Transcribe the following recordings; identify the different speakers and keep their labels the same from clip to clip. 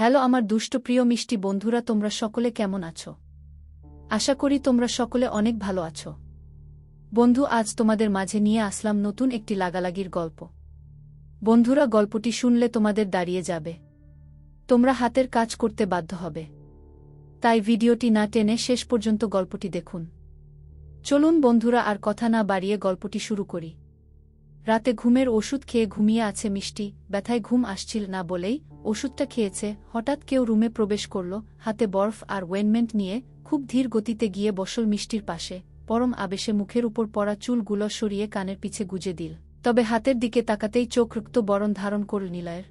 Speaker 1: Hello আমার দুষ্ট প্রিয় মিষ্টি বন্ধুরা, তোমরা সকলে কেমন আছো? আশা করি তোমরা সকলে অনেক ভালো আছো। বন্ধু, আজ তোমাদের মাঝে নিয়ে আসলাম নতুন একটি লাগালাগির গল্প। বন্ধুরা, গল্পটি শুনলে তোমাদের দাঁড়িয়ে যাবে। তোমরা হাতের কাজ করতে বাধ্য হবে। তাই ভিডিওটি না টেনে শেষ পর্যন্ত গল্পটি দেখুন। চলুন বন্ধুরা, আর কথা না বাড়িয়ে গল্পটি শুরু করি। রাতে ঘুমের ওষুধ খেয়ে ঘুমিয়ে আছে মিষ্টি, ব্যথায় ঘুম আসছিল না বলেই ওষুধটা খেয়েছে, হঠাৎ কেউ রুমে প্রবেশ করল, হাতে বরফ আর ওয়েনমেন্ট নিয়ে খুব ধীর গতিতে গিয়ে বসল মিষ্টির পাশে, পরম আবেশে মুখের উপর পড়া চুলগুলো সরিয়ে কানের পিছে গুজে দিল, তবে হাতের দিকে তাকাতেই চোখ রুক্ত বরণ ধারণ করল নিলয়ের।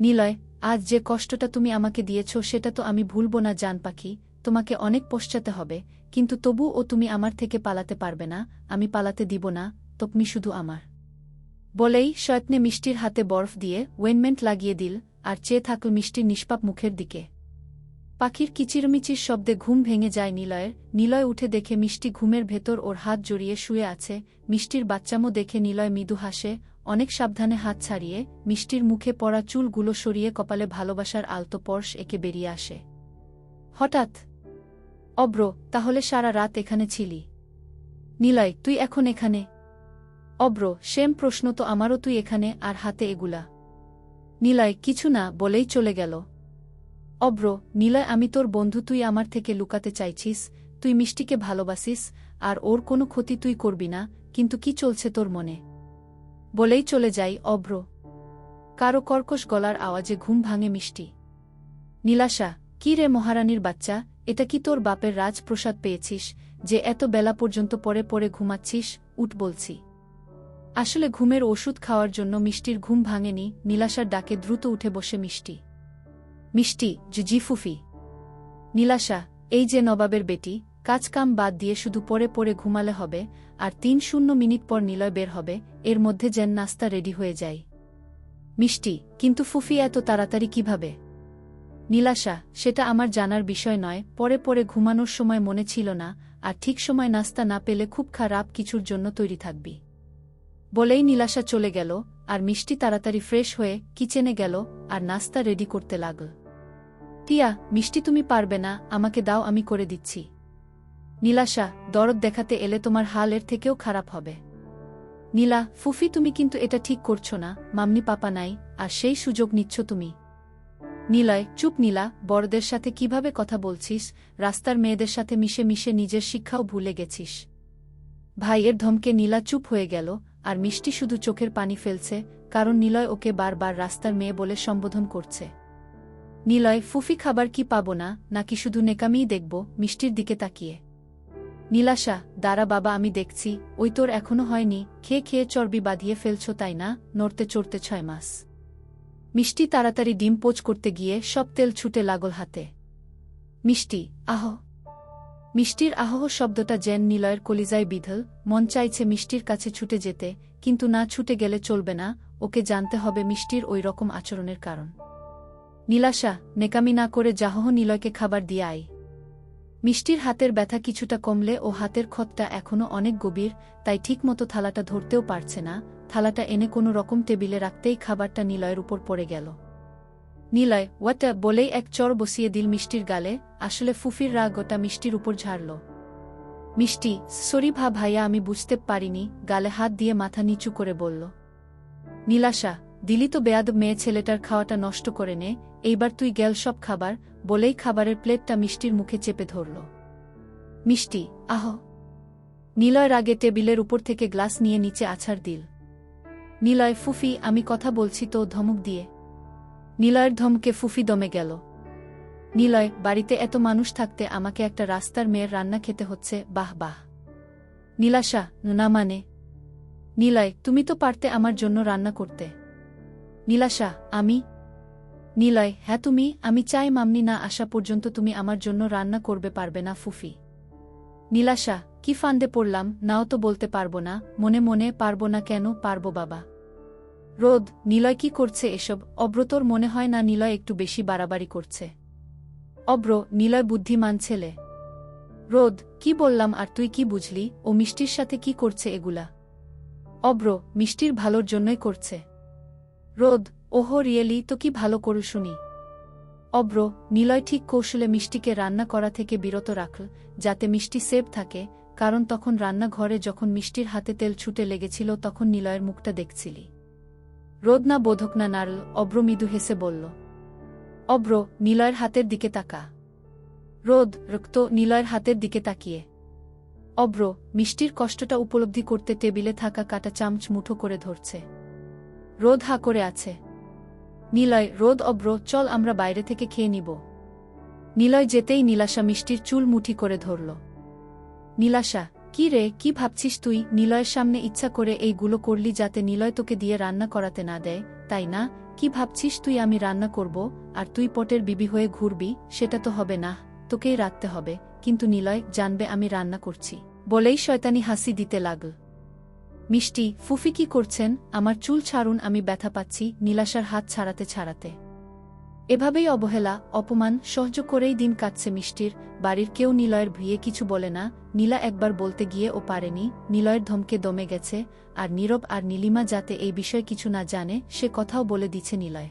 Speaker 1: নিলয়, আজ যে কষ্টটা তুমি আমাকে দিয়েছ সেটা তো আমি ভুলব না জান পাখি, তোমাকে অনেক পশ্চাতে হবে, কিন্তু তবু ও তুমি আমার থেকে পালাতে পারবে না, আমি পালাতে দিব না, তকমি শুধু আমার। বলেই শয়ত্নে মিষ্টির হাতে বরফ দিয়ে ওয়েনমেন্ট লাগিয়ে দিল আর চেয়ে থাকল মিষ্টির নিষ্পাপ মুখের দিকে। পাখির কিচিরমিচির শব্দে ঘুম ভেঙে যায় নিলয়ের। নিলয় উঠে দেখে মিষ্টি ঘুমের ভেতর ওর হাত জড়িয়ে শুয়ে আছে। মিষ্টির বাচ্চামো দেখে নিলয় মৃদু হাসে। অনেক সাবধানে হাত ছাড়িয়ে মিষ্টির মুখে পড়া চুলগুলো সরিয়ে কপালে ভালোবাসার আলতো পর্শ একে বেরিয়ে আসে। হঠাৎ, অব্র, তাহলে সারা রাত এখানে ছিলি? নিলয়, তুই এখন এখানে? অব্র, সেম প্রশ্ন তো আমারও তুই এখানে আর হাতে এগুলা। নিলয়, কিছু না, বলেই চলে গেল। অব্র, নিলয়, আমি তোর বন্ধু, তুই আমার থেকে লুকাতে চাইছিস, তুই মিষ্টিকে ভালোবাসিস, আর ওর কোনো ক্ষতি তুই করবি না, কিন্তু কি চলছে তোর মনে? বলেই চলে যাই, অব্র। কারও কর্কশ গলার আওয়াজে ঘুম ভাঙে মিষ্টি। নীলাশা, কি রে মহারানীর বাচ্চা, এটা কি তোর বাপের রাজপ্রসাদ পেয়েছিস, যে এত বেলা পর্যন্ত পরে পরে ঘুমাচ্ছিস, উঠ বলছি। আসলে ঘুমের ওষুধ খাওয়ার জন্য মিষ্টির ঘুম ভাঙেনি, নীলাশার ডাকে দ্রুত উঠে বসে মিষ্টি। মিষ্টি জি ফুফি। নীলাশা, এই যে নবাবের বেটি কাজকাম বাদ দিয়ে শুধু পরে পরে ঘুমালে হবে, আর তিন শূন্য মিনিট পর নিলয় বের হবে, এর মধ্যে যেন নাস্তা রেডি হয়ে যায়। মিষ্টি, কিন্তু ফুফি এত তাড়াতাড়ি কীভাবে? নীলাশা, সেটা আমার জানার বিষয় নয় পরে পরে ঘুমানোর সময় মনে ছিল না, আর ঠিক সময় নাস্তা না পেলে খুব খারাপ কিছুর জন্য তৈরি থাকবি। বলেই নীলাশা চলে গেল, আর মিষ্টি তাড়াতাড়ি ফ্রেশ হয়ে কিচেনে গেল, আর নাস্তা রেডি করতে লাগল। টিয়া, মিষ্টি তুমি পারবে না, আমাকে দাও, আমি করে দিচ্ছি। নীলাশা, দরদ দেখাতে এলে তোমার হাল এর থেকেও খারাপ হবে। নীলা, ফুফি তুমি কিন্তু এটা ঠিক করছ না মামনি পাপা নাই, আর সেই সুযোগ নিচ্ছ তুমি। নীলয়, চুপ নীলা, বড়দের সাথে কীভাবে কথা বলছিস, রাস্তার মেয়েদের সাথে মিশে মিশে নিজের শিক্ষাও ভুলে গেছিস। ভাইয়ের ধমকে নীলা চুপ হয়ে গেল আর মিষ্টি শুধু চোখের পানি ফেলছে, কারণ নিলয় ওকে বারবার রাস্তার মেয়ে বলে সম্বোধন করছে। নিলয়, ফুফি খাবার কি পাব না, নাকি শুধু নেকামিই দেখব, মিষ্টির দিকে তাকিয়ে? নীলাশা, দাঁড়া বাবা, আমি দেখছি, ওই তোর এখনও হয়নি, খেয়ে খেয়ে চর্বি বাঁধিয়ে ফেলছ তাই না, নড়তে চড়তে ছয় মাস। মিষ্টি তাড়াতাড়ি ডিম পোচ করতে গিয়ে সব তেল ছুটে লাগল হাতে। মিষ্টি, আহ! মিষ্টির আহহ শব্দটা জেন নিলয়ের কলিজায় বিধল, মন চাইছে মিষ্টির কাছে ছুটে যেতে, কিন্তু না ছুটে গেলে চলবে না, ওকে জানতে হবে মিষ্টির ওই রকম আচরণের কারণ। নীলাশা, নেকামি না করে যাহহ নিলয়কে খাবার দিয়ে আই মিষ্টির হাতের ব্যথা কিছুটা কমলে ও হাতের ক্ষতটা এখনও অনেক গভীর, তাই ঠিকমতো থালাটা ধরতেও পারছে না, থালাটা এনে কোনো রকম টেবিলে রাখতেই খাবারটা নিলয়ের উপর পড়ে গেল। নিলয় ওয়াটা বলেই এক চর বসিয়ে দিল মিষ্টির গালে, আসলে ফুফির রাগ ওটা মিষ্টির উপর ঝাড়ল। মিষ্টি, সরি ভা ভাইয়া, আমি বুঝতে পারিনি গালে হাত দিয়ে মাথা নিচু করে বলল। নীলাশা, দিলি তো বেয়াদ মেয়ে ছেলেটার খাওয়াটা নষ্ট করে নে, এইবার তুই গেল সব খাবার বলেই খাবারের প্লেটটা মিষ্টির মুখে চেপে ধরল। মিষ্টি, আহ! নিলয় রাগে টেবিলের উপর থেকে গ্লাস নিয়ে নিচে আছাড় দিল। নিলয়, ফুফি, আমি কথা বলছি তো ধমক দিয়ে নিলয়ের ধমকে ফুফি দমে গেল। নিলয়, বাড়িতে এত মানুষ থাকতে আমাকে একটা রাস্তার মেয়ের রান্না খেতে হচ্ছে, বাহ বাহ। নীলাশা না মানে? নীলয়, তুমি তো পারতে আমার জন্য রান্না করতে। নীলাশা, আমি? নীলয় হ্যাঁ তুমি, আমি চাই মামনি না আসা পর্যন্ত তুমি আমার জন্য রান্না করবে পারবে না ফুফি। নীলাশা, কি ফান্দে পড়লাম, নাও তো বলতে পারব না, মনে মনে পারব না কেন, পারব বাবা। রোদ, নিলয় কি করছে এসব? অব্রতর মনে হয় না নিলয় একটু বেশি বাড়াবাড়ি করছে। অব্র, নিলয় বুদ্ধিমান ছেলে। রোদ, কি বললাম আর তুই কি বুঝলি? ও মিষ্টির সাথে কি করছে এগুলা? অব্র, মিষ্টির ভালোর জন্যই করছে। রোদ, ওহো রিয়েলি, তো কি ভালো করু শুনি। অব্র, নিলয় ঠিক কৌশলে মিষ্টিকে রান্না করা থেকে বিরত রাখল, যাতে মিষ্টি সেভ থাকে, কারণ তখন রান্নাঘরে যখন মিষ্টির হাতে তেল ছুটে লেগেছিল তখন নিলয়ের মুখটা দেখছিলি। রোদ না বোধক না নারল অব্র মৃদু হেসে বলল, অব্র, নিলয়ের হাতের দিকে তাকা। রোদ, রক্ত, নিলয়ের হাতের দিকে তাকিয়ে। অব্র, মিষ্টির কষ্টটা উপলব্ধি করতে টেবিলে থাকা কাটা চামচ মুঠো করে ধরছে। রোদ হা করে আছে। নিলয়, রোদ, অব্র, চল আমরা বাইরে থেকে খেয়ে নিব। নিলয় যেতেই নীলাশা মিষ্টির চুল মুঠি করে ধরল। নীলাশা কি রে, কি ভাবছিস তুই? নিলয়ের সামনে ইচ্ছা করে এইগুলো করলি যাতে নিলয় তোকে দিয়ে রান্না করাতে না দেয়, তাই না? কি ভাবছিস তুই আমি রান্না করব, আর তুই পটের বিবি হয়ে ঘুরবি, সেটা তো হবে না, তোকেই রাখতে হবে, কিন্তু নিলয় জানবে আমি রান্না করছি, বলেই শয়তানি হাসি দিতে লাগল। মিষ্টি, ফুফি কি করছেন? আমার চুল ছাড়ুন, আমি ব্যথা পাচ্ছি, নীলাশার হাত ছাড়াতে ছাড়াতে। এভাবেই অবহেলা, অপমান সহ্য করেই দিন কাটছে মিষ্টির, বাড়ির কেউ নিলয়ের ভুয়ে কিছু বলে না, নীলা একবার বলতে গিয়ে ও পারেনি, নিলয়ের ধমকে দমে গেছে, আর নীরব আর নীলিমা যাতে এই বিষয়ে কিছু না জানে, সে কথাও বলে দিচ্ছে নিলয়।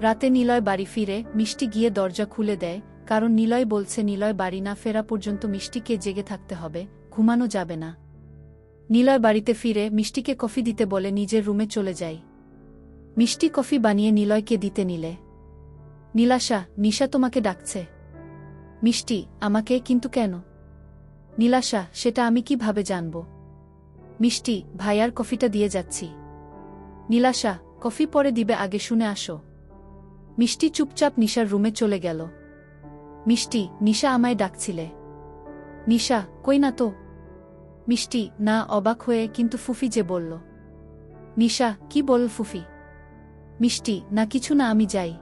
Speaker 1: রাতে নিলয় বাড়ি ফিরে, মিষ্টি গিয়ে দরজা খুলে দেয়, কারণ নিলয় বলছে নিলয় বাড়ি না ফেরা পর্যন্ত মিষ্টিকে জেগে থাকতে হবে, ঘুমানো যাবে না। নিলয় বাড়িতে ফিরে, মিষ্টিকে কফি দিতে বলে নিজের রুমে চলে যায়। মিষ্টি কফি বানিয়ে নিলয়কে দিতে নিলে। নীলাশা, নিশা তোমাকে ডাকছে। মিষ্টি, আমাকে কিন্তু কেন? নীলাশা, সেটা আমি কীভাবে জানব? মিষ্টি ভাইয়ার কফিটা দিয়ে যাচ্ছি। নীলাশা, কফি পরে দিবে, আগে শুনে আসো। মিষ্টি চুপচাপ নিশার রুমে চলে গেল। মিষ্টি, নিশা আমায় ডাকছিলে। নিশা, কই না তো? মিষ্টি, না, অবাক হয়ে কিন্তু ফুফি যে বলল। নিশা, কি বল ফুফি? মিষ্টি, না, কিছু না, আমি যাই।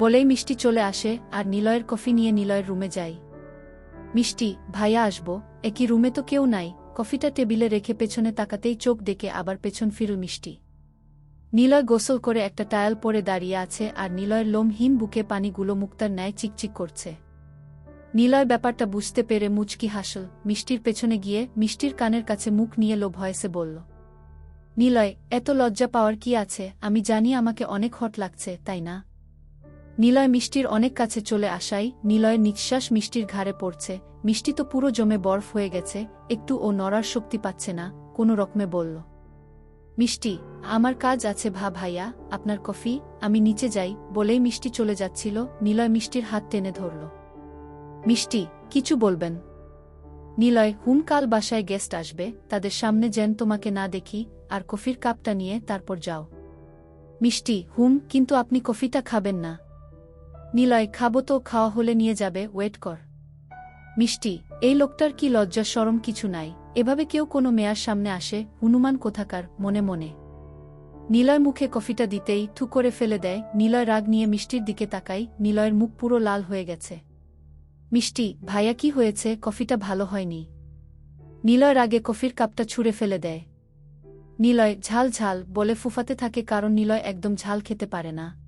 Speaker 1: বলেই মিষ্টি চলে আসে, আর নিলয়ের কফি নিয়ে নিলয়ের রুমে যাই মিষ্টি, ভাইয়া আসব, একই রুমে তো কেউ নাই, কফিটা টেবিলে রেখে পেছনে তাকাতেই চোখ ডেকে আবার পেছন ফিরু মিষ্টি। নিলয় গোসল করে একটা টায়াল পরে দাঁড়িয়ে আছে, আর নিলয়ের লোমহীন বুকে পানিগুলো মুক্তার ন্যায় চিকচিক করছে। নিলয় ব্যাপারটা বুঝতে পেরে মুচকি হাসল, মিষ্টির পেছনে গিয়ে মিষ্টির কানের কাছে মুখ নিয়ে লো ভয়েসে বলল, নিলয়, এত লজ্জা পাওয়ার কি আছে? আমি জানি আমাকে অনেক হট লাগছে, তাই না? নিলয় মিষ্টির অনেক কাছে চলে আসাই নিলয়ের নিঃশ্বাস মিষ্টির ঘাড়ে পড়ছে। মিষ্টি তো পুরো জমে বরফ হয়ে গেছে, একটু ও নড়ার শক্তি পাচ্ছে না, কোনো রকমে বলল। মিষ্টি, আমার কাজ আছে ভা ভাইয়া, আপনার কফি, আমি নিচে যাই, বলেই মিষ্টি চলে যাচ্ছিল, নিলয় মিষ্টির হাত টেনে ধরল। মিষ্টি, কিছু বলবেন? নিলয়, হুম, কাল বাসায় গেস্ট আসবে, তাদের সামনে যেন তোমাকে না দেখি, আর কফির কাপটা নিয়ে তারপর যাও। মিষ্টি, হুম, কিন্তু আপনি কফিটা খাবেন না। নিলয় খাব তো খাওয়া হলে নিয়ে যাবে, ওয়েট কর। মিষ্টি, এই লোকটার কি লজ্জা, সরম কিছু নাই। এভাবে কেউ কোনো মেয়ার সামনে আসে, হনুমান কোথাকার, মনে মনে। নিলয় মুখে কফিটা দিতেই থু করে ফেলে দেয়, নিলয় রাগ নিয়ে মিষ্টির দিকে তাকাই, নিলয়ের মুখ পুরো লাল হয়ে গেছে। মিষ্টি, ভাইয়া কি হয়েছে? কফিটা ভালো হয়নি। নিলয় রাগে কফির কাপটা ছুঁড়ে ফেলে দেয়। নিলয়, ঝাল ঝাল, বলে ফুফাতে থাকে কারণ নিলয় একদম ঝাল খেতে পারে না।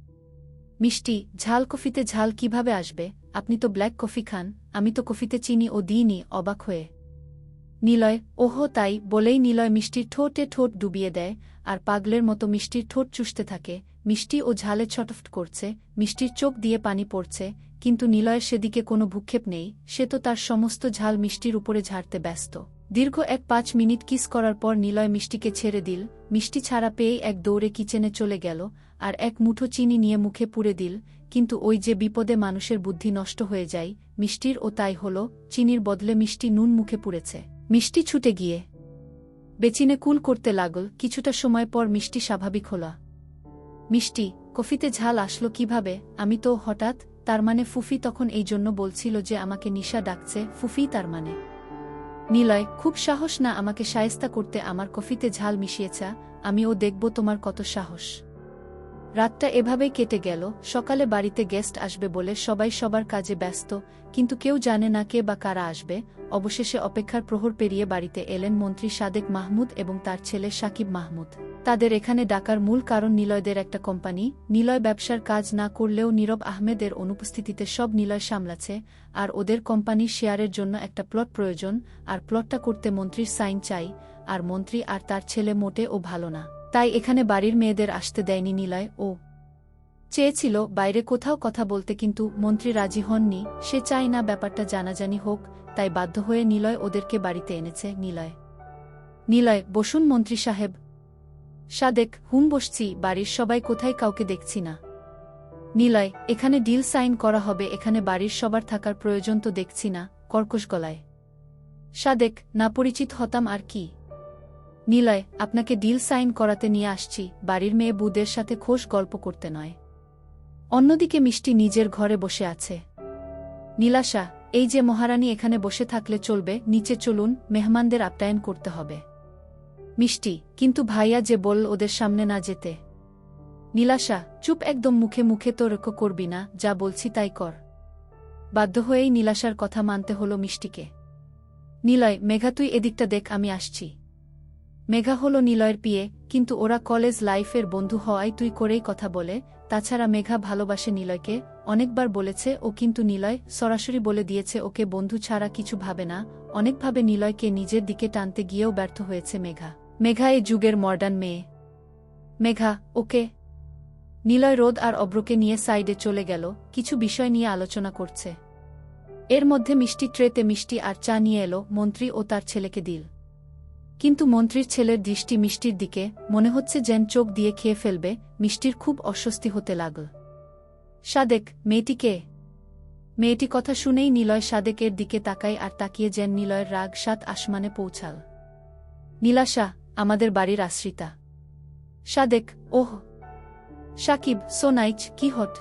Speaker 1: মিষ্টি, ঝাল কফিতে ঝাল কীভাবে আসবে? আপনি তো ব্ল্যাক কফি খান, আমি তো কফিতে চিনি ও দিইনি, অবাক হয়ে। নিলয়, ওহো, তাই বলেই নিলয় মিষ্টির ঠোঁটে ঠোঁট ডুবিয়ে দেয়, আর পাগলের মতো মিষ্টির ঠোঁট চুষতে থাকে। মিষ্টি ও ঝালে ছটফট করছে, মিষ্টির চোখ দিয়ে পানি পড়ছে, কিন্তু নিলয়ের সেদিকে কোনো ভূক্ষেপ নেই, সে তো তার সমস্ত ঝাল মিষ্টির উপরে ঝাড়তে ব্যস্ত। দীর্ঘ এক পাঁচ মিনিট কিস করার পর নিলয় মিষ্টিকে ছেড়ে দিল, মিষ্টি ছাড়া পেয়েই এক দৌড়ে কিচেনে চলে গেল আর এক মুঠো চিনি নিয়ে মুখে পুড়ে দিল, কিন্তু ওই যে বিপদে মানুষের বুদ্ধি নষ্ট হয়ে যায়, মিষ্টির ও তাই হল, চিনির বদলে মিষ্টি নুন মুখে পুড়েছে। মিষ্টি ছুটে গিয়ে বেচিনে কুল করতে লাগল, কিছুটা সময় পর মিষ্টি স্বাভাবিক হলা। মিষ্টি, কফিতে ঝাল আসলো কীভাবে? আমি তো হঠাৎ, তার মানে ফুফি তখন এই জন্য বলছিল যে আমাকে নিশা ডাকছে, ফুফি তার মানে। নিলয়, খুব সাহস না আমাকে সায়স্তা করতে আমার কফিতে ঝাল মিশিয়েছা আমি ও দেখব তোমার কত সাহস। রাতটা এভাবেই কেটে গেল, সকালে বাড়িতে গেস্ট আসবে বলে সবাই সবার কাজে ব্যস্ত, কিন্তু কেউ জানে না কে বা কারা আসবে, অবশেষে অপেক্ষার প্রহর পেরিয়ে বাড়িতে এলেন মন্ত্রী সাদেক মাহমুদ এবং তার ছেলে সাকিব মাহমুদ। তাদের এখানে ডাকার মূল কারণ নিলয়দের একটা কোম্পানি, নিলয় ব্যবসার কাজ না করলেও নীরব আহমেদের অনুপস্থিতিতে সব নিলয় সামলাছে আর ওদের কোম্পানির শেয়ারের জন্য একটা প্লট প্রয়োজন, আর প্লটটা করতে মন্ত্রীর সাইন চাই, আর মন্ত্রী আর তার ছেলে মোটে ও ভালো না। তাই এখানে বাড়ির মেয়েদের আসতে দেয়নি নিলয়, ও। চেয়েছিল বাইরে কোথাও কথা বলতে কিন্তু মন্ত্রী রাজি হননি, সে চায় না ব্যাপারটা জানাজানি হোক, তাই বাধ্য হয়ে নিলয় ওদেরকে বাড়িতে এনেছে নিলয়। নিলয়, বসুন মন্ত্রী সাহেব। সাদেক, হুম বসছি, বাড়ির সবাই কোথায় কাউকে দেখছি না। নিলয়, এখানে ডিল সাইন করা হবে, এখানে বাড়ির সবার থাকার প্রয়োজন তো দেখছি না, কর্কশ গলায়। সাদেক, না পরিচিত হতাম আর কি। নিলয়, আপনাকে ডিল সাইন করাতে নিয়ে আসছি, বাড়ির মেয়ে বুদের সাথে খোশ গল্প করতে নয়। অন্যদিকে মিষ্টি নিজের ঘরে বসে আছে। নীলাশা, এই যে মহারানী এখানে বসে থাকলে চলবে, নিচে চলুন, মেহমানদের আপ্যায়ন করতে হবে। মিষ্টি, কিন্তু ভাইয়া যে বলল ওদের সামনে না যেতে। নীলাশা, চুপ একদম মুখে মুখে তো তর্ক করবি না, যা বলছি তাই কর। বাধ্য হয়েই নীলাশার কথা মানতে হল মিষ্টিকে। নীলয়, মেঘা তুই এদিকটা দেখ, আমি আসছি। মেঘা হল নিলয়ের পিয়ে, কিন্তু ওরা কলেজ লাইফের বন্ধু হওয়ায় তুই করেই কথা বলে, তাছাড়া মেঘা ভালোবাসে নিলয়কে, অনেকবার বলেছে ও কিন্তু নিলয় সরাসরি বলে দিয়েছে ওকে বন্ধু ছাড়া কিছু ভাবে না অনেকভাবে নিলয়কে নিজের দিকে টানতে গিয়েও ব্যর্থ হয়েছে মেঘা। মেঘা এ যুগের মডার্ন মেয়ে। মেঘা, ওকে। নিলয় রোদ আর অব্রকে নিয়ে সাইডে চলে গেল, কিছু বিষয় নিয়ে আলোচনা করছে। এর মধ্যে মিষ্টি ট্রেতে মিষ্টি আর চা নিয়ে এলো মন্ত্রী ও তার ছেলেকে দিল। কিন্তু মন্ত্রীর ছেলের দৃষ্টি মিষ্টির দিকে, মনে হচ্ছে যেন চোখ দিয়ে খেয়ে ফেলবে, মিষ্টির খুব অস্বস্তি হতে লাগল। সাদেক মেয়েটিকে মেয়েটি কথা শুনেই নিলয় সাদেকের দিকে তাকায় আর তাকিয়ে যেন নিলয়ের রাগ সাত আসমানে পৌঁছাল। নীলাশা, আমাদের বাড়ির আশ্রিতা। সাদেক, ওহ! সাকিব সোনাইচ কি হট?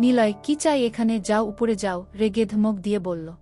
Speaker 1: নিলয়, কি চাই এখানে? যাও, উপরে যাও, রেগে ধমক দিয়ে বলল।